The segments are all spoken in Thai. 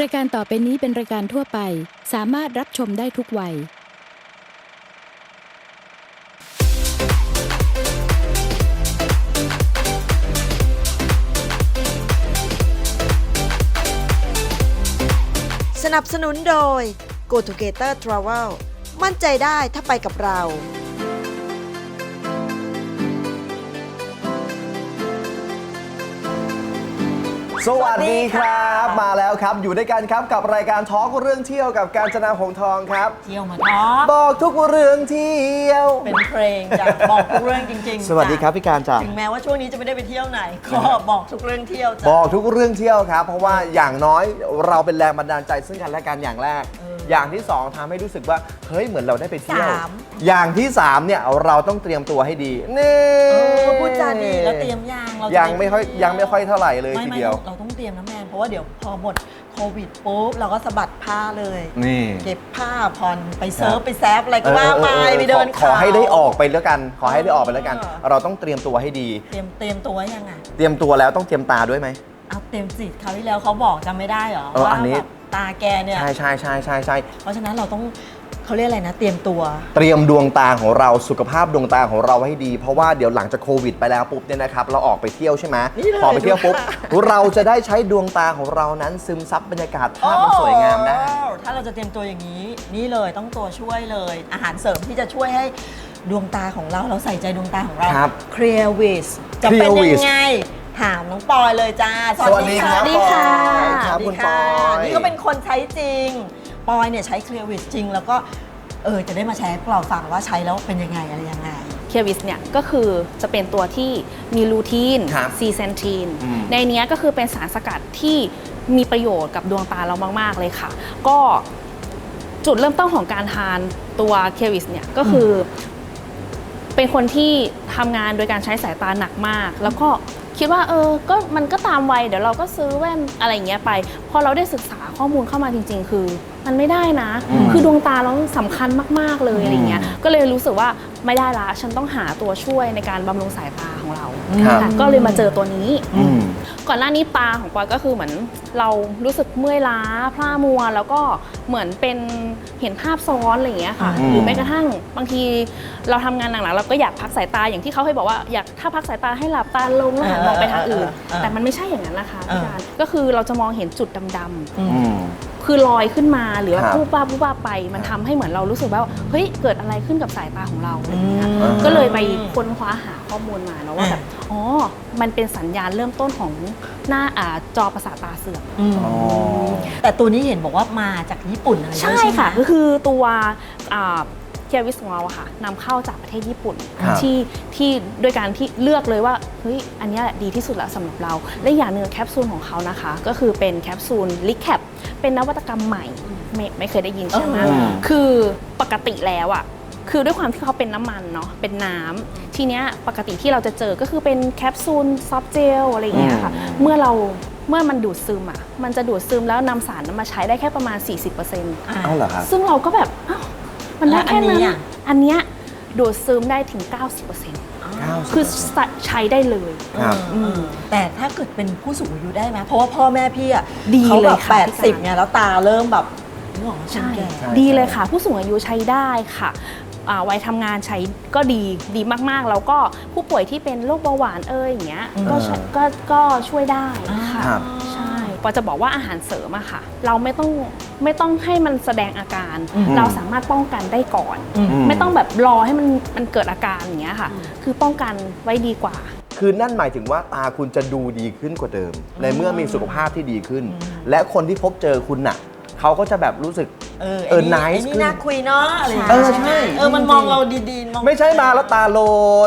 รายการต่อไปนี้เป็นรายการทั่วไป สามารถรับชมได้ทุกวัย สนับสนุนโดย Go Together Travel มั่นใจได้ถ้าไปกับเรา สวัสดีครับ มาแล้วครับอยู่ด้วยกันครับกับรายการทอล์กเรื่องเที่ยวกับการจนาหงส์ทองครับ เที่ยวมาท้อบอกทุกเรื่องเที่ยว เป็นเพลงจ้ะบอกทุกเรื่องจริงๆสวัสดีครับพี่การจ้ะถึงแม้ว่าช่วงนี้จะไม่ได้ไปเที่ยวไหนก็บอกทุกเรื่องเที่ยวจ้ะบอกทุกเรื่องเที่ยวครับ เพราะว่าอย่างน้อยเราเป็นแรงบันดาลใจซึ่งกันและกันอย่างแรก อย่างที่สองทำให้รู้สึกว่าเฮ้ยเหมือนเราได้ไปเที่ยว สาม อย่างที่สามเนี่ยเราต้องเตรียมตัวให้ดีนี่เออพูดจาดีแล้วเตรียมยางเราจะยังไม่ค่อยปเที่วยังไม่ค่อยเท่าไหร่เลยไม่ทีไม่เดียว เราต้องเตรียมนะแมนเพราะว่าเดี๋ยวพอหมดโควิดปุ๊บเราก็สะบัดผ้าเลย นี่ เก็บผ้าผ่อนไปเซิร์ฟครับ ไปแซฟอะไรก็ว่าไปออออออไปเดินขอขอเขา ให้ได้ออกไปแล้วกัน ขอให้ได้ออกไปแล้วกัน เออ เราต้องเตรียมตัวให้ดี เตรียมเตรียมตัวยังไงเตรียมตัวแล้วต้องเตรียมตาด้วยไหม เอาเตรียมสิคราวที่แล้วเขาบอกจำไม่ได้เหรอเออว่าอันนี้แบบ ตาแกเนี่ย ใช่ใช่ใช่ใช่ใช่เพราะฉะนั้นเราต้องเขาเรียกอะไรนะ เตรียมตัว เตรียมดวงตาของเราสุขภาพดวงตาของเราให้ดี เพราะว่าเดี๋ยวหลังจากโควิดไปแล้วปุ๊บเนี่ยนะครับเราออกไปเที่ยวใช่ไหมนี่เลยพอไปเที่ยวปุ๊บ ดูค่ะ เราจะได้ใช้ดวงตาของเรานั้นซึมซับบรรยากาศภาพมันสวยงามได้ โอ้ถ้าเราจะเตรียมตัวอย่างนี้ นี่เลยต้องตัวช่วยเลย อาหารเสริมที่จะช่วยให้ดวงตาของเราเราใส่ใจดวงตาของเรา ครับเคลียร์วิสจะเป็น Clear ยัง Wiz ไง ถามน้องปอยเลยจ้าสวัสดีครับสวัสดีค่ะปอยครับคุณปอย นี่ก็เป็นคนใช้จริง ปอยเนี่ยใช้เคลียร์วิสจริง แล้วก็เออจะได้มาแชร์ให้พวกเราฟังว่าใช้แล้วเป็นยังไงอะไรยังไง เคียวิสเนี่ยก็คือจะเป็นตัวที่มีลูทีนครับซีเซนทีน อืม ในเนี้ยก็คือเป็นสารสกัดที่มีประโยชน์กับดวงตาเรามาก ๆ เลยค่ะ ก็จุดเริ่มต้นของการทานตัวเคียวิสเนี่ยก็คืออเป็นคนที่ทำงานโดยการใช้สายตาหนักมาก แล้วก็ คิดว่าเออก็มันก็ตามวัยเดี๋ยวเราก็ซื้อแว่นอะไรอย่างเงี้ยไป พอเราได้ศึกษาข้อมูลเข้ามาจริง ๆ คือ มันไม่ได้นะอืมคือดวงตาเราสำคัญมาก ๆเลยอะไรเงี้ยอืมก็เลยรู้สึกว่าไม่ได้ละฉันต้องหาตัวช่วยในการบำรุงสายตาของเราครับค่ะก็เลยมาเจอตัวนี้อืม ก่อนหน้านี้ตาของปอยก็คือเหมือนเรารู้สึกเมื่อยล้าพร่ามัว แล้วก็เหมือนเป็นเห็นภาพซ้อนอะไรอย่างเงี้ยค่ะอืมหรือแม้กระทั่งบางทีเราทำงานหนักๆเราก็อยากพักสายตาอย่างที่เขาเคยบอกว่าอยากถ้าพักสายตาให้หลับตาลงแล้วหันมองไปทางอื่นเออเออเออแต่มันไม่ใช่อย่างนั้นนะคะพี่เออการก็คือเราจะมองเห็นจุดดำๆอืมอืมคือลอยขึ้นมาหรือว่าครับปุ๊บป้าปุ๊บป้าไป มันทำให้เหมือนเรารู้สึกว่าเฮ้ยเกิดอะไรขึ้นกับสายตาของเราอะไรอย่างเงี้ยอืมก็เลยไปค้นคว้าหาข้อมูลมาเนาะว่าอ่าแบบ อ๋อ มันเป็นสัญญาณเริ่มต้นของหน้าอ่าจอประสาทตาเสื่อมอืมอ๋อ แต่ตัวนี้เห็นบอกว่ามาจากญี่ปุ่นอะไรด้วยใช่ไหม ค่ะ ก็คือตัวเคียวิสของเราอะค่ะนำเข้าจากประเทศญี่ปุ่นครับที่ที่โดยการที่เลือกเลยว่าเฮ้ยอันเนี้ยแหละดีที่สุดแล้วสำหรับเรา และอย่างหนึ่งแคปซูลของเขานะคะ ก็คือเป็นแคปซูลลิแคปเป็นนวัตกรรมใหม่ไม่ไม่เคยได้ยินใช่ไหมอืมคือปกติแล้วอะ คือด้วยความที่เขาเป็นน้ำมันเนาะเป็นน้ำทีเนี้ยปกติที่เราจะเจอก็คือเป็นแคปซูลซอฟต์เจลอะไรอย่างเงี้ยค่ะอืมเมื่อเราเมื่อมันดูดซึมอะมันจะดูดซึมแล้วนำสารนั้นมาใช้ได้แค่ประมาณ 40%อ่าเอาเหรอครับซึ่งเราก็แบบอ้าวมันได้แค่นั้นแล้วอันนี้อะอันเนี้ยดูดซึมได้ถึง 90%คือใช้ได้เลยครับอืมแต่ถ้าเกิดเป็นผู้สูงอายุได้ไหมเพราะว่าพ่อแม่พี่อะดีเขาเลแบยบค่ะแปดพี่สิบการไงแล้วตาเริ่มแบบนึกออกไหมใช่คนแก่ใช่ดีเลยค่ะ ผู้สูงอายุใช้ได้ค่ะอ่า วัยทำงานใช้ก็ดีดีมากๆ แล้วก็ผู้ป่วยที่เป็นโรคเบาหวานเอยอย่างเงี้ยก็ใช้ก็ก็ช่วยได้ค่ะครับ ใช่ปอจะบอกว่าอาหารเสริมอะค่ะ เราไม่ต้องไม่ต้องให้มันแสดงอาการ อืม เราสามารถป้องกันได้ก่อน อืม ไม่ต้องแบบรอให้มันมันเกิดอาการอย่างเงี้ยค่ะ คือป้องกันไว้ดีกว่า คือนั่นหมายถึงว่าตาคุณจะดูดีขึ้นกว่าเดิม ในเมื่อมีสุขภาพที่ดีขึ้น และคนที่พบเจอคุณน่ะเขาก็จะแบบรู้สึก เออเออไอ้นี่ nice ไอ้นี่ขึ้นน่าคุยเนาะอะไรอย่างเอเงี้อยใช่เออมันมองเราดีๆมองไม่ใช่มาแล้วตาโร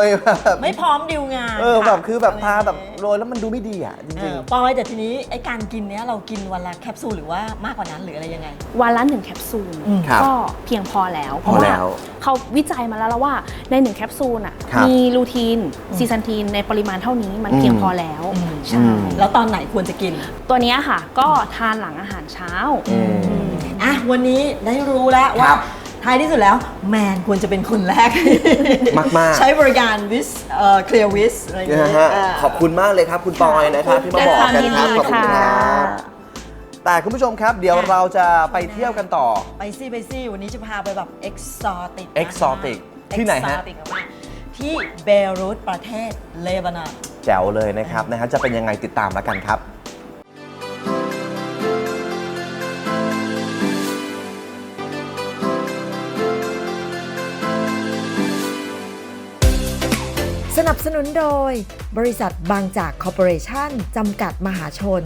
ยแบบไม่พร้อมดิวงานเออแบบะคือแบบตาแบบอะไรอย่งเงี้ยโรยแล้วมันดูไม่ดีอะจเอริงอปอยแต่ทีนี้ไอ้การกินเนี้ยเรากินวันละแคปซูลหรือว่ามากกว่านั้นหรืออะไรยังไง วันละหนึ่งแคปซูลอืมครับ ก็เพียงพอแล้วพอแล้วเขาวิจัยมาแล้วแล้วว่าในหนึ่งแคปซูลอะครับมีลูทีนซีซันทีนในปริมาณเท่านี้มันอืมเพียงพอแล้วอืม ใช่แล้วตอนไหนควรจะกิน ตัวเนี้ยค่ะ ก็ทานหลังอาหารเช้าอืมอืมอ่ะวันนี้ได้รู้แล้วคว่ารับท้ายที่สุดแล้วแมนควรจะเป็นคนแรกมากๆ ใช้บริการวิสเอ่อเคลียร์วิสอะไรอย่างนะเงี้ยฮะอ่า ขอบคุณมากเลยครับ คุณปอยนะครับที่มาบอกกันครับยินดีขอบคุณคค่ะรับแต่คุณผู้ชมครับ เดี๋ยวเราจะไปเที่ยวกันต่อ ไปซี่ไปซี่วันนี้จะพาไปแบบเอ็กซอติก Exotic ที่ไหนฮะ ที่เบรุตประเทศเลบานอน แจ๋วเลยนะครับนะฮะจะเป็นยังไงติดตามแล้วกันครับ สนับสนุนโดย บริษัทบางจากคอร์ปอเรชั่น จำกัดมหาชน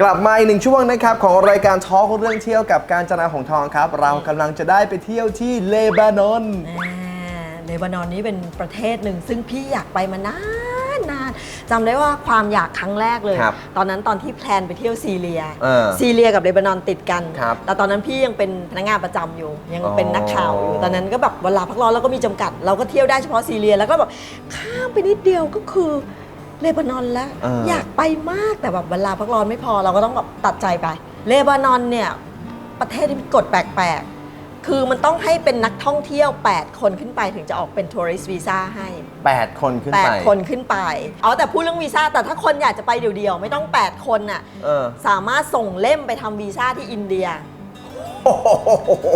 กลับมาอีกหนึ่งช่วงนะครับ ของรายการทอล์กเรื่องเที่ยวกับการจนาหงส์ทองครับ เรากำลังจะได้ไปเที่ยวที่เลบานอน อ่าเลบานอนนี้เป็นประเทศหนึ่งซึ่งพี่อยากไปมานานนาน จำได้ว่าความอยากครั้งแรกเลย ครับตอนนั้นตอนที่แพลนไปเที่ยวซีเรีย เออซีเรียกับเลบานอนติดกัน ครับแต่ตอนนั้นพี่ยังเป็นพนักงานประจำอยู่ ยังอ๋อเป็นนักข่าวอยู่ตอนนั้นก็แบบเวลาพักร้อนเราก็มีจำกัด เราก็เที่ยวได้เฉพาะซีเรีย แล้วก็แบบข้ามไปนิดเดียวก็คือเลบานอนแล้วเออออยากไปมากแต่แบบเวลาพักร้อนไม่พอเราก็ต้องแบบตัดใจไปเลบานอนเนี่ย ประเทศที่มีกฎแปลกๆ คือมันต้องให้เป็นนักท่องเที่ยว 8 คนขึ้นไปถึงจะออกเป็นทัวริสต์วีซ่าให้ 8 คนขึ้นไป 8 คนขึ้นไป เอาแต่พูดเรื่องวีซ่าแต่ถ้าคนอยากจะไปเดี่ยวๆ ไม่ต้อง 8 คนน่ะเออ สามารถส่งเล่มไปทำวีซ่าที่อินเดีย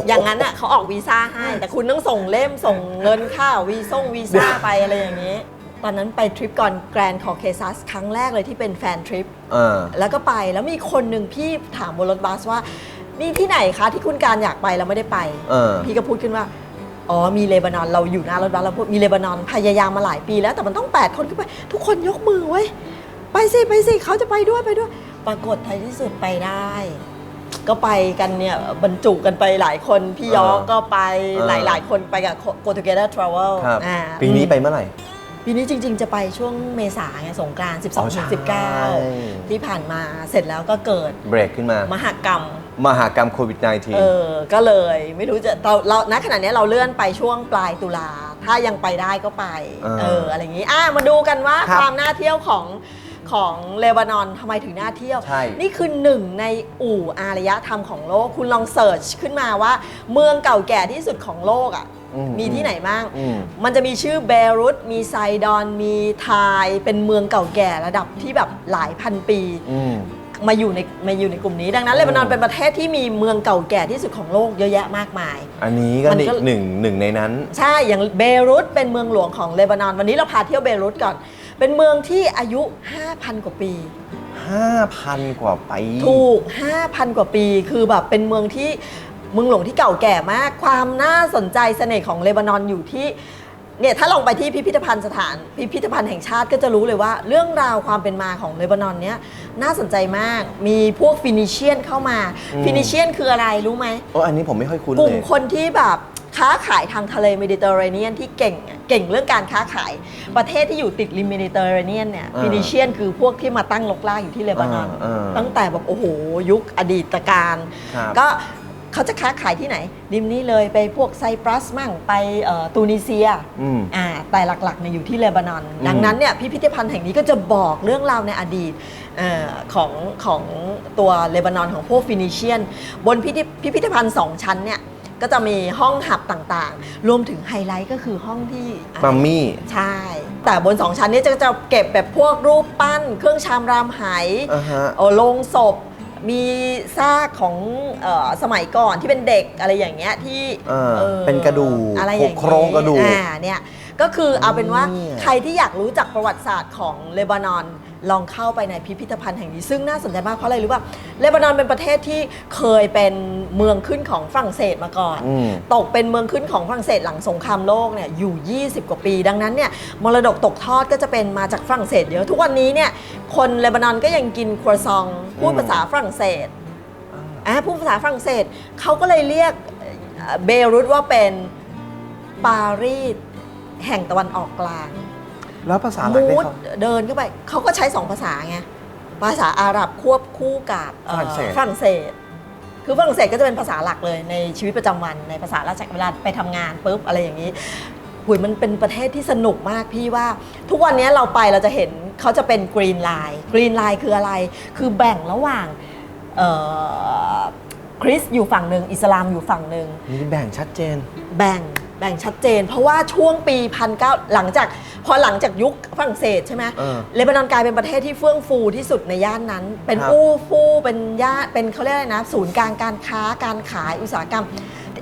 อย่างนั้นอะเขาออกวีซ่าให้ แต่คุณต้องส่งเล่มส่งเงินค่าวีซ่งวีซ่าไปอะไรอย่างนี้ ตอนนั้นไปทริปก่อนแกรนด์คอเคซัสครั้งแรกเลยที่เป็นแฟนทริป เออ แล้วก็ไปแล้วมีคนหนึ่งพี่ถามบนรถบัสว่า นี่ที่ไหนคะที่คุณการอยากไปแล้วไม่ได้ไป เออ พี่ก็พูดขึ้นว่า อ๋อ มีเลบานอน เราอยู่หน้ารถบัสเราพูดมีเลบานอน พยายามมาหลายปีแล้วแต่มันต้อง 8 คนขึ้นไป ทุกคนยกมือเว้ยไปสิ ไปสิเขาจะไปด้วยไปด้วย ปรากฏท้ายที่สุดไปได้ ก็ไปกันเนี่ยบรรจุกันไปหลายคนพี่ยอเออก็ไปเออหลายหลายๆคนไปกับ Go Together Travel ครับ อ่า ปีนี้ไปเมื่อไหร่ ปีนี้จริง ๆ จะไปช่วงเมษาไงสงกรานต์อ๋อใช่12 19 ที่ผ่านมาเสร็จแล้วก็เกิดเบรกขึ้นมามหากรรม มหากรรมโควิดเออ ก็เลยไม่รู้จะเราเราณขณะนี้เราเลื่อนไปช่วงปลายตุลา ถ้ายังไปได้ก็ไปเออเออ อะไรอย่างนี้ อะมาดูกันว่าครับความน่าเที่ยวของของเลบานอนทำไมถึงน่าเที่ยว ใช่นี่คือหนึ่งในอู่อารยธรรมของโลก คุณลองเสิร์ชขึ้นมาว่า เมืองเก่าแก่ที่สุดของโลกอะ อืมมีที่ไหนบ้าง อืม มันจะมีชื่อเบรุต มีไซดอน มีไทย เป็นเมืองเก่าแก่ระดับที่แบบหลายพันปี อืม มาอยู่ในมาอยู่ในกลุ่มนี้ ดังนั้นเลบานอนเป็นประเทศที่มีเมืองเก่าแก่ที่สุดของโลกเยอะแยะมากมาย อันนี้ก็มันนี่ก็หนึ่งหนึ่งในนั้น ใช่ อย่างเบรุตเป็นเมืองหลวงของเลบานอน วันนี้เราพาเที่ยวเบรุตก่อน เป็นเมืองที่อายุ 5,000 กว่าปี 5,000 กว่าปี ถูก 5,000 กว่าปี คือแบบเป็นเมืองที่เมืองหลวงที่เก่าแก่มาก ความน่าสนใจเสน่ห์ของเลบานอนอยู่ที่ เนี่ยถ้าลองไปที่พิพิธภัณฑ์สถานพิพิธภัณฑ์แห่งชาติก็จะรู้เลยว่า เรื่องราวความเป็นมาของเลบานอนเนี้ยน่าสนใจมากมีพวกฟินิเชียนเข้ามาอืม ฟินิเชียนคืออะไรรู้ไหม โอ้อันนี้ผมไม่ค่อยคุ้นกเลลุ่มย คนที่แบบค้าขายทางทะเลเมดิเตอร์เรเนียนที่เก่งอะเก่งเรื่องการค้าขาย ประเทศที่อยู่ติดริมเมดิเตอร์เรเนียนเนี่ยอ่าฟินิเชียนคือพวกที่มาตั้งลกลากอยู่ที่เลบานอน อ่าอ่าตั้งแต่แบบโอ้โหยุคอดีตการ ครับก็ เขาจะค้าขายที่ไหน ริมนี้เลยไปพวกไซปรัสมั่งไปเอ่อตูนิเซียอืม อ่าแต่หลักๆเนี่ยอยู่ที่เลบานอน อืม ดังนั้นเนี่ยพิพิธภัณฑ์แห่งนี้ก็จะบอกเรื่องราวในอดีตเออของของตัวเลบานอนของพวกฟินิเชียน บนพิพิธพิพิธภัณฑ์สองชั้นเนี่ยก็จะมีห้องหับต่างๆ รวมถึงไฮไลท์ก็คือห้องที่ มัมมี่ ใช่ แต่บนสองชั้นเนี้จะจะเก็บแบบพวกรูปปั้น เครื่องชามรามไหอ่าฮะเออโลงศพ มีซากของเออสมัยก่อนที่เป็นเด็กอะไรอย่างเงี้ยที่เออออเป็นกระดูกอะไรอย่างโครงกระดูกอ่าเนี่ยก็คือเอาเป็นว่าเนี่ยใครที่อยากรู้จักประวัติศาสตร์ของเลบานอน ลองเข้าไปในพิพิธภัณฑ์แห่งนี้ ซึ่งน่าสนใจมากเพราะอะไรรู้ป่ะเลบานอนเป็นประเทศที่เคยเป็นเมืองขึ้นของฝรั่งเศสมาก่อน อืม ตกเป็นเมืองขึ้นของฝรั่งเศสหลังสงครามโลกเนี่ยอยู่ 20 กว่าปี ดังนั้นเนี่ยมรดกตกทอดก็จะเป็นมาจากฝรั่งเศสเยอะทุกวันนี้เนี่ยคนเลบานอนก็ยังกินครัวซองพูดภาษาฝรั่งเศสอ่าพูดภาษาฝรั่งเศสเขาก็เลยเรียกเอ่อเบรุตว่าเป็นปารีสแห่งตะวันออกกลาง แล้วภาษาหลักมูได้ดเขา เดินเข้าไปเขาก็ใช้สองภาษาไงภาษาอาหรับควบคู่กับเอ่อฝรั่งเศส ฝรั่งเศส คือฝรั่งเศสก็จะเป็นภาษาหลักเลยในชีวิตประจำวันในภาษาราชการเวลาไปทำงานปุ๊บอะไรอย่างนี้หุยมันเป็นประเทศที่สนุกมากพี่ว่า ทุกวันนี้เราไปเราจะเห็นเขาจะเป็นกรีนไลน์กรีนไลน์คืออะไร คือแบ่งระหว่างเอ่อคริสต์อยู่ฝั่งหนึ่งอิสลามอยู่ฝั่งหนึ่ง มีแบ่งชัดเจน แบ่ง แบ่งชัดเจน เพราะว่าช่วงปีพันเหลังจาก พอหลังจากยุคฝรั่งเศสใช่ไหมเออเลบานอนกลายเป็นประเทศที่เฟื่องฟูที่สุดในย่านนั้น เป็นครับ อู้ฟู่เป็นย่านเป็นเขาเรียกอะไรนะ ศูนย์กลางการค้าการขายอุตสาหกรรม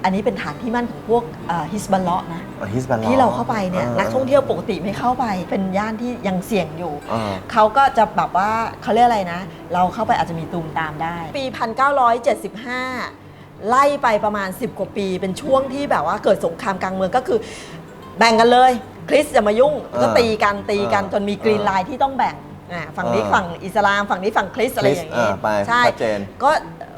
อันนี้เป็นฐานที่มั่นของพวกฮิสบัลเลาะห์นะ ฮิสบันที่เราเข้าไปเนี่ยนักท่องเที่ยวปกติไม่เข้าไป เป็นย่านที่ยังเสี่ยงอยู่อ่าเขาก็จะแบบว่าเขาเรียกอะไรนะ เราเข้าไปอาจจะมีตูมตามได้ ปี 1975 ไล่ไปประมาณ 10 กว่าปี เป็นช่วงที่แบบว่าเกิดสงครามกลางเมืองก็คือ แบ่งกันเลย คริสจะมายุ่งก็อ่าตีกันตีกันอ่าจนมีกรีนไลน์ที่ต้องแบ่งอ่าฝั่งนี้อ่าฝั่งอิสลามฝั่งนี้ฝั่งคริสอะไรอย่างครินี้สอ่าไปใช่ชัดเจนก็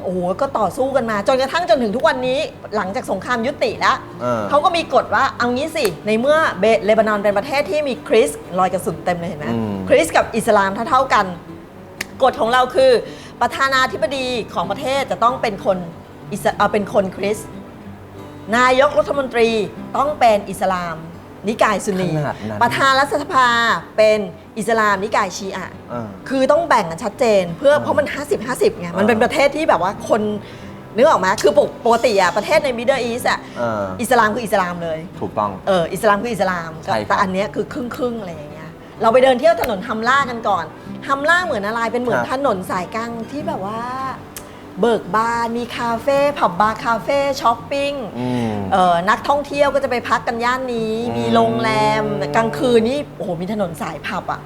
โอ้โหก็ต่อสู้กันมา จนกระทั่งจนถึงทุกวันนี้หลังจากสงครามยุติแล้วอ่าเขาก็มีกฎว่าเอางี้สิ ในเมื่อเบเลบานอนเป็นประเทศที่มีคริสต์รอยกระสุนเต็มเลยเห็นไหมอืมคริสต์กับอิสลามเท่าๆกัน กฎของเราคือ ประธานาธิบดีของประเทศจะต้องเป็นคน อิสเอ่อเป็นคนคริสต์นายกรัฐมนตรีต้องเป็นอิสลาม นิกายซุนนีขนาดนั้น ประธานรัฐสภาเป็นอิสลามนิกายชีอะ อ่า คือต้องแบ่งกันชัดเจนเพื่ออ่าเพราะมัน 50 50ไงมันอ่าเป็นประเทศที่แบบว่าคนนึกออกไหมคือปกปกติอะประเทศในมิดเดิลอีสอะอ่า อิสลามคืออิสลามเลยถูกต้อง เอออิสลามคืออิสลามใช่ครับ แต่อันเนี้ยคือครึ่งครึ่งๆอะไรอย่างเงี้ยเราไปเดินเที่ยวถนนฮัมล่ากันก่อนฮัมล่าเหมือนอะไรเป็นเหมือนถนนสายกลางที่แบบว่า เบิกบานมีคาเฟ่ผับบาร์คาเฟ่ช้อปปิ้งอืม เออนักท่องเที่ยวก็จะไปพักกันย่านนี้ อืม มีโรงแรมกลางคืนนี่โอ้โหมีถนนสายผับอะ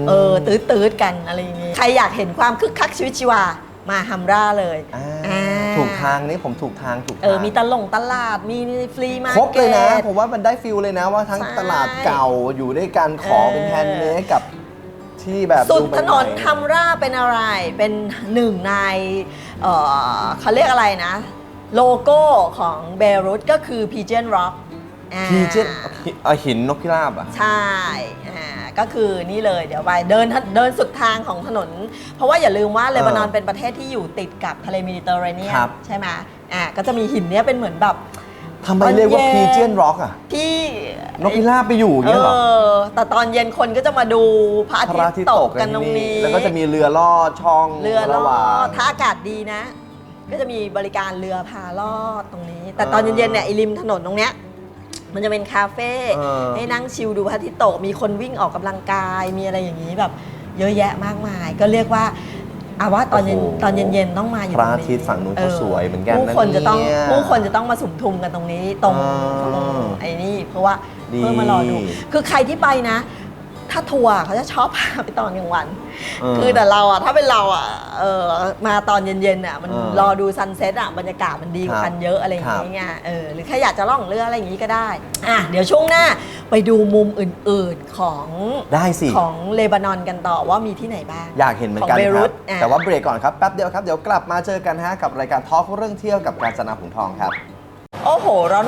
ม เออตืดตืดๆกันอะไรอย่างงี้ใครอยากเห็นความคึกคักชีวิตชีวามาฮัมราเลยอ่าอ่าถูกทางนี่ผมถูกทางถูกทางเออมีตลงตลาดมีฟรีมาร์ครบเก็เลยนะตผมว่ามันได้ฟิลเลยนะว่าทั้งใช่ตลาดเก่าอยู่ด้วยกันของเออเป็นแฮนด์เมดกับ ที่แบบสุดใหม่ๆถนนฮัมราเป็นอะไร เป็นหนึ่งในเอ่อเขาเรียกอะไรนะ โลโก้ของเบรุตก็คือ Pigeon Rock อ่าพีเจนเอาหินนกพิราบอะ ใช่อ่าก็คือนี่เลยเดี๋ยวไปเดินเดินสุดทางของถนน เพราะว่าอย่าลืมว่าเลบานอนเออเป็นประเทศที่อยู่ติดกับทะเลเมดิเตอร์เรเนียนครับ ใช่ไหมอ่าก็จะมีหินเนี้ยเป็นเหมือนแบบ ทำไมเรียกว่ามันเย็นพีเจนร็อกอะที่นกพิราบไปอยู่อย่างเอเงี้ยเหรอ อแต่ตอนเย็นคนก็จะมาดูพระอาพทิระตอาทิตย์ย์ตตกกกักันนตรงที่นี้แล้วก็จะมีเรือลอดช่องเรือลระหอว่างดถ้าอากาศดีนะ ก็จะมีบริการเรือพาลอดตรงนี้ แต่ตอนเออเย็นๆเนี่ยไอ้ริมถนนตรงเนี้ยมันจะเป็นคาเฟ่เออ ให้นั่งชิลดูพระอาทิตย์ตกมีคนวิ่งออกกำลังกายมีอะไรอย่างนี้แบบ เยอะแยะมากมาย ก็เรียกว่า อาว่าตอนเย็นโอ้โห ตอนเย็นๆต้องมาอยู่พระตรงอานี้ทิตย์ฝั่งนู้นก็สวยเหมือนกันผู้นะคนจะต้องเนี่ยผู้คนจะต้องมาสุมทุมกันตรงนี้ตรงอ่าตรงไอ้นี่เพราะว่าดี เพื่อมารอดู คือใครที่ไปนะ ถ้าทัวร์เขาจะชอบพาไปตอนกลางวัน เออคือแต่เราอะถ้าเป็นเราอะเออมาตอนเย็นๆอะมันเออรอดูซันเซ็ตอะบรรยากาศมันดีกว่ากันเยอะอะไรอย่างครับเงี้ยเออหรือใครอยากจะล่องเรืออะไรอย่างงี้ก็ได้อะเดี๋ยวช่วงหน้าไปดูมุมอื่นๆของได้สิ ของเลบานอนกันต่อว่ามีที่ไหนบ้างอยากเห็นเหมือนกันของเบครุรับตอะ แต่ว่าเบรกก่อนครับ แป๊บเดียวครับ เดี๋ยวกลับมาเจอกันฮะกับรายการทอล์กเรื่องเที่ยวกับการจนาผงทองครับ โอ้โห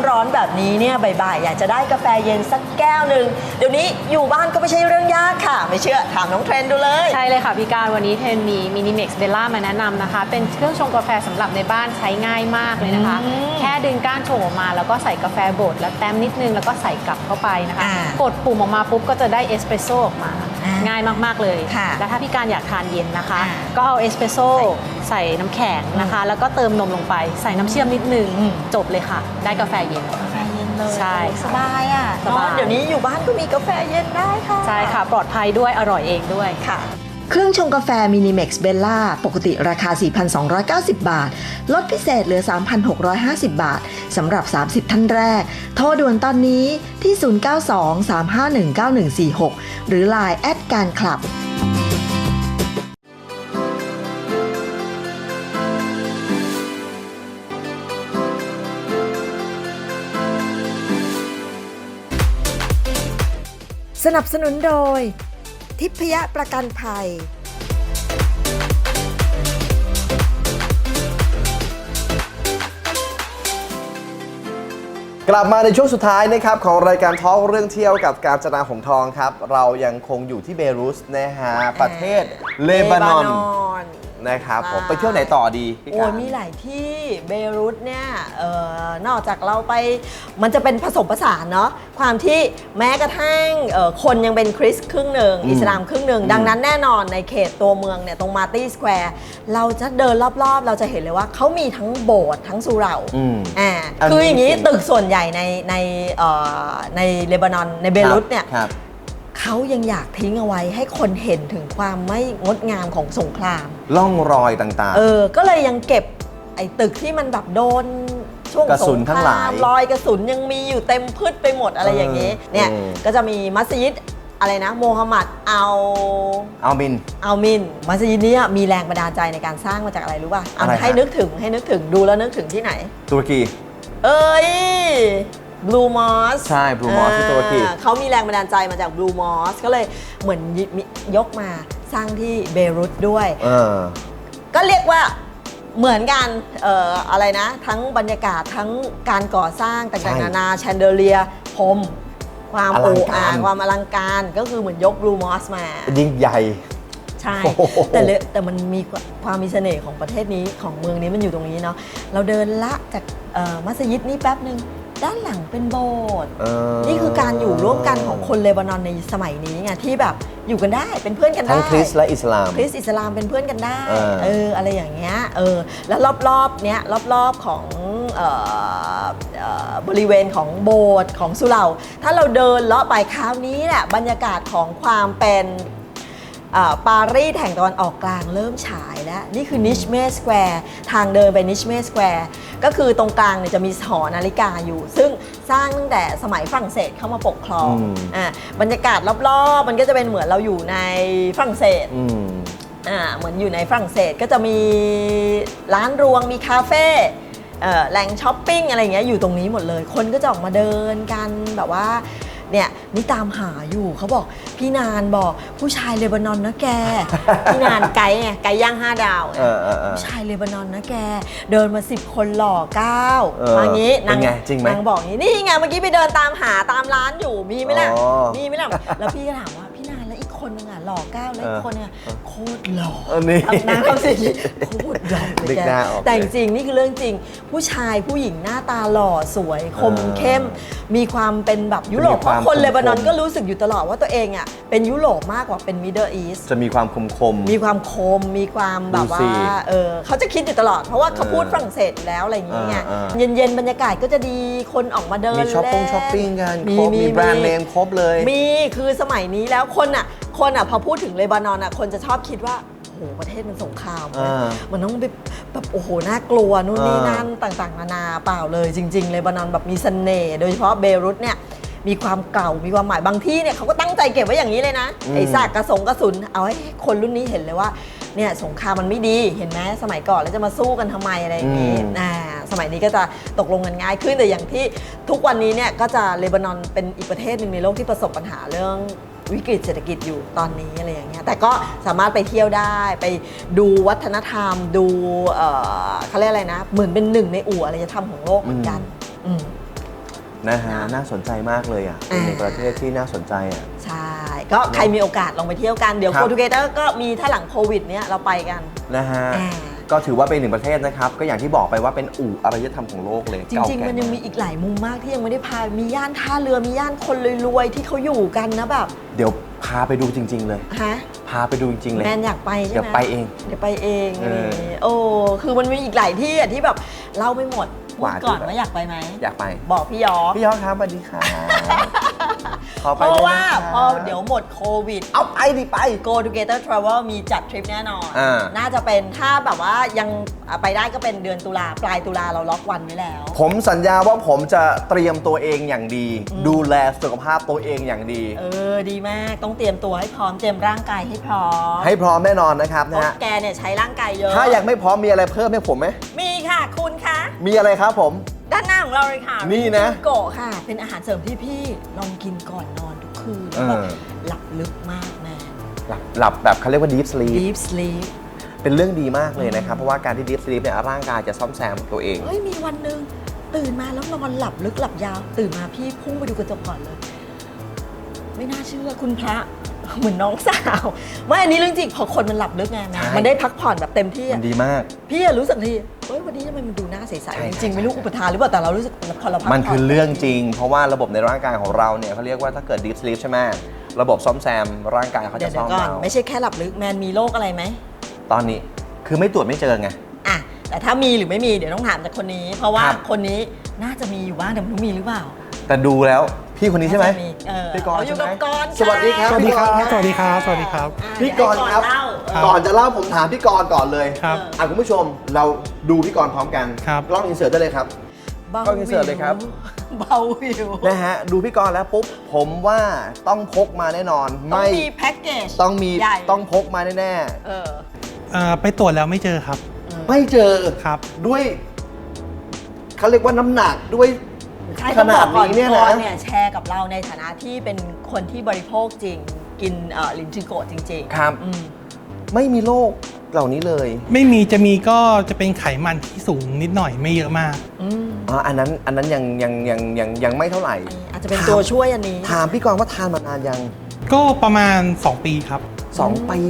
ร้อนๆ แบบนี้เนี่ยบ่ายๆ อยากจะได้กาแฟเย็นสักแก้วหนึ่งเดี๋ยวนี้อยู่บ้านก็ไม่ใช่เรื่องยากค่ะ ไม่เชื่อถามน้องเทรนดูเลย ใช่เลยค่ะพี่การวันนี้เทนมีมินิเม็กซ์เบลล่ามาแนะนำนะคะ เป็นเครื่องชงกาแฟสำหรับในบ้านใช้ง่ายมากเลยนะคะ อืมแค่ดึงก้านชงออกมาแล้วก็ใส่กาแฟบดแล้วแต้มนิดนึงแล้วก็ใส่กลับเข้าไปนะคะ อ่ากดปุ่มออกมาปุ๊บก็จะได้เอสเปรสโซ่ออกมาอ่า ง่ายมาก ๆ เลยค่ะแล้วถ้าพี่การอยากทานเย็นนะคะอ่าก็เอาเอสเปรสโซ่ใส่น้ำแข็งนะคะ แล้วก็เติมนมลงไป ใส่น้ำเชื่อมนิดนึงอืมจบเลยค่ะ ได้กาแฟเย็นกาแฟเย็นเลยใช่สบายอะสบายเนอะเดี๋ยวนี้อยู่บ้านก็มีกาแฟเย็นได้ค่ะ ใช่ค่ะ ปลอดภัยด้วยอร่อยเองด้วยค่ะ เครื่องชงกาแฟมินิเม็กซ์เบลล่าปกติราคา 4,290 บาท ลดพิเศษเหลือ 3,650 บาท สำหรับ 30 ท่านแรก โทรด่วนตอนนี้ที่ 092-351-9146 หรือ Line แอดการคลับสนับสนุนโดย ทิพยประกันภัย กลับมาในช่วงสุดท้ายนะครับของรายการทอล์กเรื่องเที่ยวกับการจนาหงทองครับ เรายังคงอยู่ที่เบรุสนะฮะประเทศเลบานอน นะครับผมใช่ไปเที่ยวไหนต่อดีพี่โอ้กายรมีหลายที่เบรุตเนี่ยเอ่อนอกจากเราไปมันจะเป็นผสมผสานเนาะความที่แม้กระทั่งเอ่อคนยังเป็นคริสต์ครึ่งหนึ่งอืมอิสลามครึ่งหนึ่งอืมดังนั้นแน่นอนในเขตตัวเมืองเนี่ยตรงมาร์ตี้สแควร์เราจะเดินรอบๆ เราจะเห็นเลยว่าเขามีทั้งโบสถ์ทั้งสุเหร่าอืมอ่าอันนี้คืออย่างนี้จริงตึกส่วนใหญ่ในในเอ่อในเลบานอนในเบรุตเนี่ยครับ เขายังอยากทิ้งเอาไว้ให้คนเห็นถึงความไม่งดงามของสงคราม ล่องรอยต่างเออ ก็เลยยังเก็บไอ้ตึกที่มันแบบโดนช่วงกระสุนงคทั้งหลาย รอยกระสุนยังมีอยู่เต็มพืชไปหมดอะไรอย่างนี้เออเนี่ยเออก็จะมีมัสยิดอะไรนะโมฮัมหมัดเอาๆเอาบินเอามิน มัสยิดเนี้มีแรงบันดาลใจในการสร้างมาจากอะไรรู้ป่ะเอาอะไรฮะให้นึกถึงให้นึกถึงดูแล้วนึกถึงที่ไหน ตุรกี เอ้ย บลูมอสใช่ Blue Mosque ที่ตุรกีเขามีแรงบันดาลใจมาจากบลูมอสก็เลยเหมือนยกมาสร้างที่เบรุตด้วยเออก็เรียกว่าเหมือนกันเอ่ออะไรนะ ทั้งบรรยากาศทั้งการก่อสร้างต่างใช่ๆนานาแชนเดเลียพรมความอลัโอ้งการอาความอลังการก็คือเหมือนยกบลูมอสมา ยิ่งใหญ่ใช่โอ้โหแต่เลยแต่มันมีความมีเสน่ห์ของประเทศนี้ของเมืองนี้มันอยู่ตรงนี้เนาะเราเดินละจากเอ่อมัสยิดนี่แป๊บหนึ่ง ด้านหลังเป็นโบสถ์เออนี่คือการอยู่ร่วมกันของคนเลบานอนในสมัยนี้ไงที่แบบอยู่กันได้เป็นเพื่อนกันได้ทั้งคริสต์และอิสลามคริสต์อิสลามเป็นเพื่อนกันได้เออเอออะไรอย่างเงี้ยเออแล้วรอบๆเนี้ยรอบๆของเอ่อเอ่อบริเวณของโบสถ์ของสุเหร่าถ้าเราเดินเลาะไปคราวนี้แหละบรรยากาศของความเป็นอ่าปารีสแห่งตะวันออกกลางเริ่มฉายแล้ว นี่คือนิชเมสแควร์ทางเดินไปนิชเมสแควร์ ก็คือตรงกลางเนี่ยจะมีหอนาฬิกาอยู่ ซึ่งสร้างตั้งแต่สมัยฝรั่งเศสเข้ามาปกครองอืม อ่าบรรยากาศรอบๆ มันก็จะเป็นเหมือนเราอยู่ในฝรั่งเศส อืม อ่าเหมือนอยู่ในฝรั่งเศสก็จะมีร้านรวงมีคาเฟ่เอ่อแหล่งช้อปปิ้งอะไรอย่างเงี้ยอยู่ตรงนี้หมดเลย คนก็จะออกมาเดินกันแบบว่า เนี่ยนี่ตามหาอยู่เขาบอกพี่นานบอกผู้ชายเลบานอนนะแก พี่นานไกด์ไงไกด์ย่างห้าดาวไงเออเออเออ ผู้ชายเลบานอนนะแก เดินมาสิบคนหล่อเก้าเออมางี้เป็นไงจริงไหมนางบอกอย่างนี้นี่ไงเมื่อกี้ไปเดินตามหาตามร้านอยู่มีไหมล่ะอ๋อ มีไหมล่ะแล้วพี่ก็ถามว่า หล่อเก้าแล้วอีกคนนึงอะโคตรหล่อเออนี่ทำหน้าทำสิ่งนี้โคตรหล่อเลยนึกแกหน้าออกแต่เลจยริงๆนี่คือเรื่องจริง ผู้ชายผู้หญิงหน้าตาหล่อสวย คมเออเข้ม มีความเป็นแบบยุโรปมีเพความราะคนคมๆเลบานอนก็รู้สึกอยู่ตลอดว่าตัวเองอะเป็นยุโรปมากกว่าเป็นมิดเดิลอีส จะมีความคมคมๆมีความคม มีความแบบดูสิว่าเออเขาจะคิดอยู่ตลอด เพราะว่าเขาเออพูดฝรั่งเศสอยู่แล้วอะไรอย่างเงี้ยเออเออเย็นๆ บรรยากาศก็จะดี คนออกมาเดินมีช้อปปิ้งเล่นช้อปปิ้งกันมีครบมีมีแบรนด์เนมครบเลย มี คือสมัยนี้แล้วคนอะ คนอะพอพูดถึงเลบานอนอะคนจะชอบคิดว่าโอ้โหประเทศมันสงครามเออมันต้องแบบแบบโอ้โหน่ากลัวนู่นนี่เออนั่นต่างๆ นานาเปล่าเลยจริง ๆ เลบานอนแบบมีเสน่ห์โดยเฉพาะเบรุตเนี่ยมีความเก่ามีความหมายบางที่เนี่ยเขาก็ตั้งใจเก็บไว้อย่างนี้เลยนะอืมไอ้ซากกระสงกระสุนเอาให้คนรุ่นนี้เห็นเลยว่าเนี่ยสงครามมันไม่ดีเห็นไหมสมัยก่อนแล้วจะมาสู้กันทำไมอะไรอย่างนี้อืม อ่าสมัยนี้ก็จะตกลงกันง่ายขึ้นแต่อย่างที่ทุกวันนี้เนี่ยก็จะเลบานอนเป็นอีกประเทศหนึ่งในโลกที่ประสบปัญหาเรื่อง วิกฤตเศรษฐกิจอยู่ตอนนี้อะไรอย่างเงี้ยแต่ก็สามารถไปเที่ยวได้ไปดูวัฒนธรรม ดูเอ่อเขาเรียกอะไรนะ เหมือนเป็นหนึ่งในอู่อารยธรรมของโลกเหมือนกันอืม นะฮะน่าสนใจมากเลยอะเป็นหนึ่งอ่าประเทศที่น่าสนใจอะ ใช่ ก็ใครมีโอกาสลองไปเที่ยวกัน เดี๋ยวครัโคบทูเกเตอร์ก็มีถ้าหลังโควิดเนี่ยเราไปกันนะฮะ อ่า ก็ถือว่าเป็นหนึ่งประเทศนะครับ ก็อย่างที่บอกไปว่าเป็นอู่อารยธรรมของโลกเลยจริงเก่าๆแก่มันยังมีอีกหลายมุมมากที่ยังไม่ได้พา มีย่านท่าเรือ มีย่านคนรวยๆที่เขาอยู่กันนะแบบเดี๋ยวพาไปดูจริง ๆ เลย ฮะ พาไปดูจริง ๆ เลย แมนอยากไปใช่ไหมเดี๋ยวไปเองเดี๋ยวไปเองเออนี่โอ้ คือมันมีอีกหลายที่อะที่แบบเล่าไม่หมดกพูว่าดก่อนที่แบบว่าอยากไปไหม อยากไป บอกพี่ยอพี่ยอดครับสวัสดีครับ ขอเพไปราะด้วยว่านะครับพอเดี๋ยวหมดโควิด เอาไปดิไป Go Together Travel มีจัดทริปแน่นอน อ่า น่าจะเป็นถ้าแบบว่ายังไปได้ก็เป็นเดือนตุลาปลายตุลาเราล็อกวันไว้แล้ว ผมสัญญาว่าผมจะเตรียมตัวเองอย่างดี ดูแลสุขภาพตัวเองอย่างดี เออ ดีมากต้องเตรียมตัวให้พร้อมเตรียมร่างกายให้พร้อมให้พร้อมแน่นอนนะครับเพนะราะฮะแกเนี่ยใช้ร่างกายเยอะ ถ้ายังไม่พร้อมมีอะไรเพิ่มให้ผมไหมมีค่ะคุณคะ มีอะไรครับผม ด้านหน้าของเราเลยค่ะนี่นะ โกะค่ะ เป็นอาหารเสริมที่พี่ลองกินก่อนนอนทุกคืนเออแบบหลับลึกมากแม่หลับหลับแบบเขาเรียกว่า deep sleep deep sleep เป็นเรื่องดีมากเลยนะครับ เพราะว่าการที่ deep sleep เนี่ยร่างกายจะซ่อมแซมตัวเอง เฮ้ยมีวันหนึ่งตื่นมาแล้วนอนหลับลึกหลับยาว ตื่นมาพี่พุ่งไปดูกระจกก่อนเลย ไม่น่าเชื่อคุณพระ เหมือนน้องสาวไม่อันนี้เรื่องจริงพอคนมันหลับลึกไงใช่มันได้พักผ่อนแบบเต็มที่มัอะนดีมาก พี่อะรู้สึกทีเฮ้ยวันนี้ทำไมมันดูหน้าใสใช่ๆจใช่ริงๆไม่รู้อุปทานหรือเปล่าแต่เรารู้สึกพอเราพักมันคือผ่เรื่องจริง เพราะว่าระบบในร่างกายของเราเนี่ยเขาเรียกว่าถ้าเกิด deep sleep ใช่ไหมระบบซ่อมแซมร่างกายเขาเดี๋จะยวเดี๋ซ่ยอวมก่อนเราไม่ใช่แค่หลับลึกแมนมีโรคอะไรไหมตอนนี้คือไม่ตรวจไม่เจอไงอะแต่ถ้ามีหรือไม่มีเดี๋ยวต้องถามจากคนนี้ เพราะว่าครับคนนี้น่าจะมีอยู่บ้างแต่ไม่รู้มีหรือเปล่า แต่ดูแล้ว พี่คนนี้ใช่ไหม น่าจะเออพี่กรณ์เอาอยู่กับใช่ไหมกรณ์สวัสดีครับ สวัสดีครับพี่กณ์สวัสดีครับ สวัสดีครับอะพี่กรณ์ครับ เดี๋ยวให้กรณ์เล่า ก่อนจะเล่าผมถามพี่กรณ์ก่อนเลยครับ อะคุณผู้ชมเราดูพี่กรณ์พร้อมกันครับ กล้องอินเสิร์ตได้เลยครับ เบาก็อินเสิร์ตเลยครับ เบาวิวนะฮะดูพี่กรณ์แล้วปุ๊บผมว่าต้องพกมาแน่นอน ต้องไม่มีแพ็กเกจต้องมีใหญ่ต้องพกมาแน่เออเอ่อไปตรวจแล้วไม่เจอครับ ๆไม่เจอครับ ด้วยเขาเรียกว่าน้ำหนักด้วย ใช่ขต้องบนาอดกก่อนนี้เนี่ยกนะรณ์เนี่ยแชร์กับเราในฐานะที่เป็นคนที่บริโภคจริง กินเอ่อลินจิโกะจริงๆครับอืม ไม่มีโรคเหล่านี้เลยไม่มีจะมีก็จะเป็นไขมันที่สูงนิดหน่อยไม่เยอะมาก อืมอ๋ออันนั้นอันนั้นยังยังยังยังยังไม่เท่าไหร่อาจจะเป็นตัวช่วยอันนี้ ถามพี่กรณ์ว่าทานมานานยังก็ประมาณ 2 ปีครับ สองปี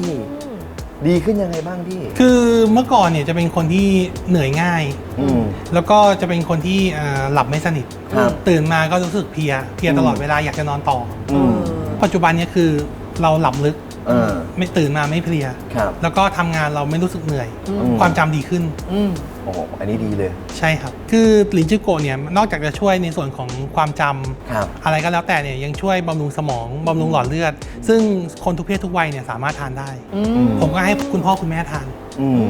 ดีขึ้นยังไงบ้างพี่ คือเมื่อก่อนเนี่ยจะเป็นคนที่เหนื่อยง่าย อืม แล้วก็จะเป็นคนที่เอ่อหลับไม่สนิท ครับตื่นมาก็รู้สึกเพลียเพลียตลอดอืมเวลาอยากจะนอนต่อออืม ปัจจุบันเนี่ยคือเราหลับลึก เออ ไม่ตื่นมาไม่เพลีย ครับ แล้วก็ทำงานเราไม่รู้สึกเหนื่อย อืม ความจำดีขึ้น อืม โอ้โหอันนี้ดีเลย ใช่ครับ คือลินจิโกะเนี่ยนอกจากจะช่วยในส่วนของความจำครับ อะไรก็แล้วแต่เนี่ยยังช่วยบำรุงสมองบำรุงหลอดเลือด ซึ่งคนทุกเพศทุกวัยเนี่ยสามารถทานได้ อือืมมผมก็ให้คุณพ่อคุณแม่ทาน อืม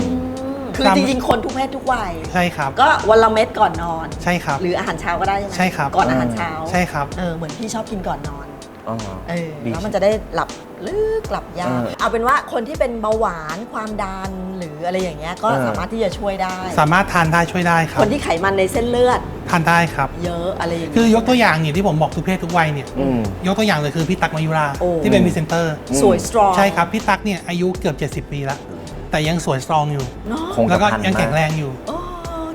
คือตามจริงๆ คนทุกเพศทุกวัย ใช่ครับ ก็วันละเม็ดก่อนนอน ใช่ครับ หรืออาหารเช้าก็ได้ใช่ไหมใช่ครับ ก่อนอาหารเช้าใช่ครับ เออเหมือนพี่ชอบกินก่อนนอน อ๋อเออดีแล้วมันจะได้หลับลึกหลับยากเออเอาเป็นว่าคนที่เป็นเบาหวานความดันหรืออะไรอย่างเงี้ยก็เออ สามารถที่จะช่วยได้ สามารถทานได้ช่วยได้ครับคนที่ไขมันในเส้นเลือด ทานได้ครับ เยอะอะไรอย่างคืเงี้อยยกตัวอย่างเนี่ยที่ผมบอกทุกเพศทุกวัยเนี่ยอืม ยกตัวอย่างเลยคือพี่ตั๊กมายุราโอ้ ที่เป็นพรีเซนเตอร์อืมสวยสตรองใช่ครับ พี่ตั๊กเนี่ยอายุเกือบ 70 ปีแล้ว แต่ยังสวยสตรองอยู่ เนาะคงแล้วก็จะพันยังมากแข็งแรงอยู่โอ้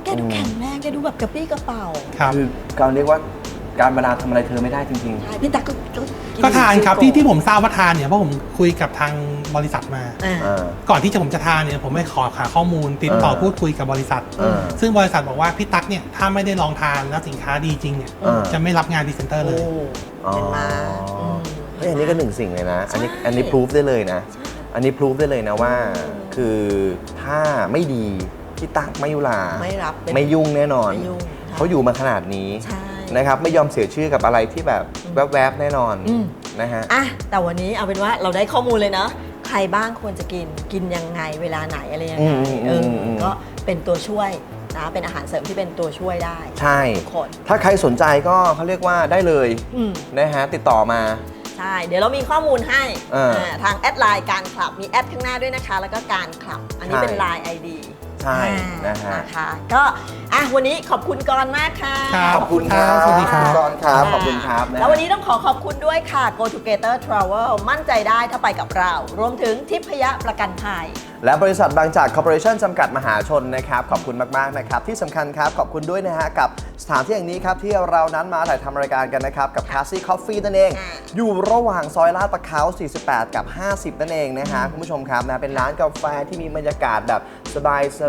แกดูแข็งแรงแกดูแบบกระปี้กระเป๋า ครับ คือการเรียกว่า การเวลาทำอะไรเธอไม่ได้จริง ใช่พี่ตั๊กก็ก็ก็ทานครับลิที่นจิโกะที่ผมทราบว่าทานเนี่ยเพราะผมคุยกับทางบริษัทมา อ่า ๆ อ่า ก่อนที่จะผมจะทานเนี่ยผมไปขอหาข้อมูลติดต่อเออพูดคุยกับบริษัท เออซึ่งบริษัทบอกว่าพี่ตั๊กเนี่ยถ้าไม่ได้ลองทานแล้วสินค้าดีจริงเนี่ยเออ จะไม่รับงานพรีเซนเตอร์เลโอ้ย อ๋อเห็นไหมอืม เฮ้ยอันนี้ก็หนึ่งสิ่งเลยนะ อันนี้ใช่ อันนี้พิสูจได้เลยนะ อันนี้พิสูจได้เลยนะว่า คือถ้าไม่ดีพี่ตั๊กไม่ยุลาไม่รับเป็นไม่ยุ่งแน่นอน ไม่ยุ่งเขาอยู่มาขนาดนี้ ใช่ นะครับไม่ยอมเสียชื่อกับอะไรที่แบบแวบๆแน่นอนอืม นะฮะ อะแต่วันนี้เอาเป็นว่าเราได้ข้อมูลเลยเนาะใครบ้างควรจะกินกินยังไงเวลาไหนอะไรยังไงอืมอืมเอออมก็เป็นตัวช่วยนะเป็นอาหารเสริมที่เป็นตัวช่วยได้ใช่ ทุกคน ถ้าใครสนใจก็เขาเรียกว่าได้เลยอืม นะฮะติดต่อมา ใช่ เดี๋ยวเรามีข้อมูลให้เอออ่าทางแอดไลน์การคลับ มีแอดข้างหน้าด้วยนะคะ แล้วก็การคลับ อันนี้ใช่ เป็นไลน์ ID ใช่อ่านะฮะ นะคะก็อะวันนี้ขอบคุณกรณ์มากค่ะ ครับขอบคุณครับสวัสดีครับ ก่อนครับ ขอบคุณครับะแล้ววันนี้ต้องขอขอบคุณด้วยค่ะ Go Together Travel มั่นใจได้ถ้าไปกับเรา รวมถึงทิพยประกันภัย และบริษัทบางจากคอร์ปอเรชั่นจำกัดมหาชนนะครับ ขอบคุณมาก ๆ นะครับ ที่สำคัญครับ ขอบคุณด้วยนะฮะ กับสถานที่แห่งนี้ครับ ที่เรานั้นมาถ่ายทำรายการกันนะครับ กับ c a s s i e Coffee นั่นเองอ่าอยู่ระหว่างซอยลาดประเขา48 กับ 50 นั่นเองนะฮะ คุณผู้ชมครับนะเป็นร้านกาแฟที่มีบรรยากาศแบบสบายๆ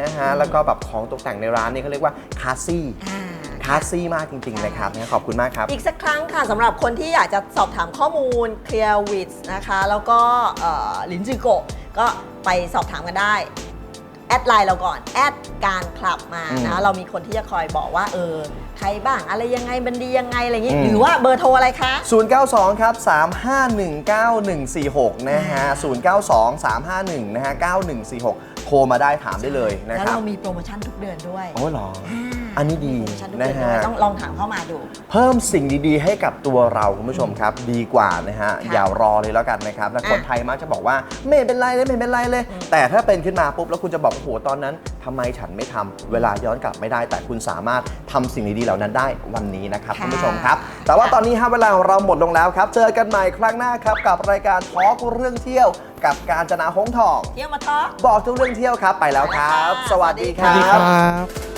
นะฮะ แล้วก็แบบของตกแต่งในร้านนี่เขาเรียกว่าคาซี่อ่า คาซี่มากจริง ๆ นะครับนะขอบคุณมากครับ อีกสักครั้งค่ะสำหรับคนที่อยากจะสอบถามข้อมูล Clear w i t นะคะ แล้วก็เอ่อลินจิโกะก็ไปสอบถามกันได้ แอดไลน์เราก่อน แอดการคลับมาอืมนะเรามีคนที่จะคอยบอกว่า เออ ใครบ้างอะไรยังไงบันดียังไง อะไรอย่างงี้ อืม หรือว่าเบอร์โทรอะไรคะ 092 ครับ 3519146 นะฮะ 092 351นะฮะ9146โทรมาได้ถามได้เลยนะแล้วครับเรามีโปรโมชั่นทุกเดือนด้วย โอ้เหรอา อันนี้ดีมีโปรโมชั่นทุกเดือนนะด้วฮะยต้องลองถามเข้ามาดู เพิ่มสิ่งดีๆ ให้กับตัวเราคุณผู้ชมครับดีกว่านะฮะค่ะอย่ารอเลยแล้วกันนะครับและคนอะไทยมักจะบอกว่าไม่เป็นไรเลยไม่เป็นไรเลยแต่ถ้าเป็นขึ้นมาปุ๊บแล้วคุณจะบอกโอ้โหตอนนั้นทำไมฉันไม่ทำเวลาย้อนกลับไม่ได้ แต่คุณสามารถทำสิ่งดีๆเหล่านั้นได้วันนี้นะครับค่ะคุณผู้ชมครับ แต่ว่าตอนนี้ฮะเวลาของเราหมดลงแล้วครับ เจอกันใหม่ครั้งหน้าครับกับรายการทอล์กเรื่องเที่ยว กับการจนาหงส์ทอง เที่ยวมาทอล์กบอกทุกเรื่องเที่ยวครับไปแล้วครับ สวัสดีคสวัสดีรัครับบ